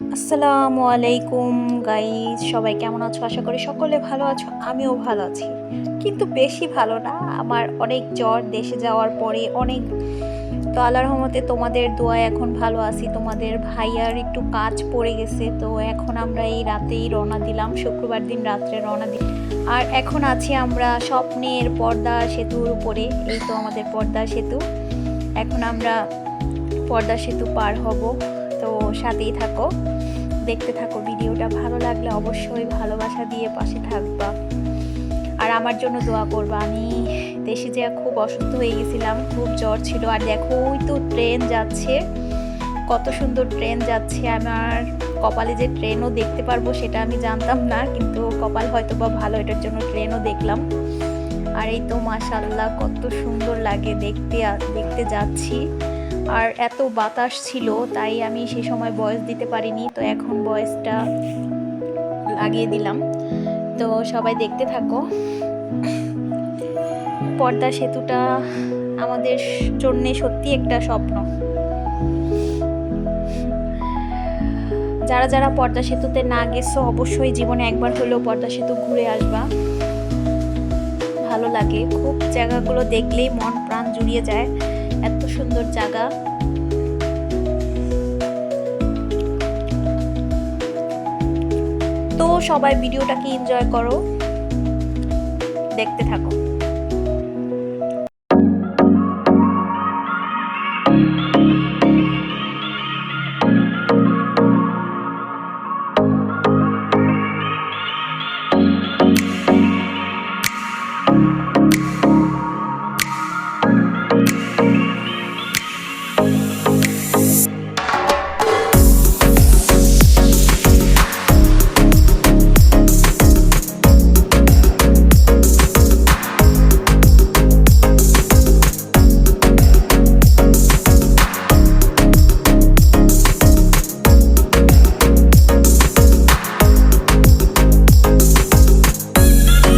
আসসালামু আলাইকুম গাইজ সবাই কেমন আছো? আশা করি সকলে ভালো আছো, আমিও ভালো আছি। কিন্তু বেশি ভালো না, আমার অনেক জ্বর, দেশে যাওয়ার পরে অনেক তো আল্লাহর রহমতে তোমাদের দোয়া এখন ভালো আছি। তোমাদের ভাইয়ার একটু কাজ পড়ে গেছে, তো এখন আমরা এই রাতেই রওনা দিলাম, শুক্রবার দিন রাত্রে রওনা দিই আর এখন আছি আমরা স্বপ্নের পর্দা সেতুর উপরে, এই তো আমাদের পর্দা সেতু। এখন আমরা পর্দা সেতু পার হব। সাথেই থাকো। দেখতে থাকো, ভিডিওটা ভালো লাগলে অবশ্যই ভালোবাসা দিয়ে পাশে থাকবা। আর আমার জন্য দোয়া করবা, আমি দেশে যে খুব অসুস্থ হয়ে গেছিলাম, খুব জ্বর ছিল। আর দেখো, ওই তো ট্রেন যাচ্ছে। কত সুন্দর ট্রেন যাচ্ছে। আমার কপালে যে ট্রেনও দেখতে পারব সেটা আমি জানতাম না, কিন্তু কপাল হয়তো বা ভালো, এটার জন্য ট্রেনও দেখলাম। আর এই তো মাশাল্লাহ কত সুন্দর লাগে দেখতে দেখতে যাচ্ছি। আর এত বাতাস ছিল, তাই আমি সে সময় বয়স দিতে পারিনি, তো এখন বয়সটা লাগিয়ে দিলাম। তো সবাই দেখতে থাকো। পর্দা সেতুটা আমাদের জন্য সত্যি একটা স্বপ্ন। যারা যারা পর্দা সেতুতে না গেছো, অবশ্যই জীবনে একবার হলেও পর্দা সেতু ঘুরে আসবা। ভালো লাগে। খুব জায়গাগুলো দেখলেই মন প্রাণ জুড়িয়ে যায়। এত সুন্দর জায়গা। তো সবাই ভিডিওটাকে এনজয় করো। দেখতে থাকো।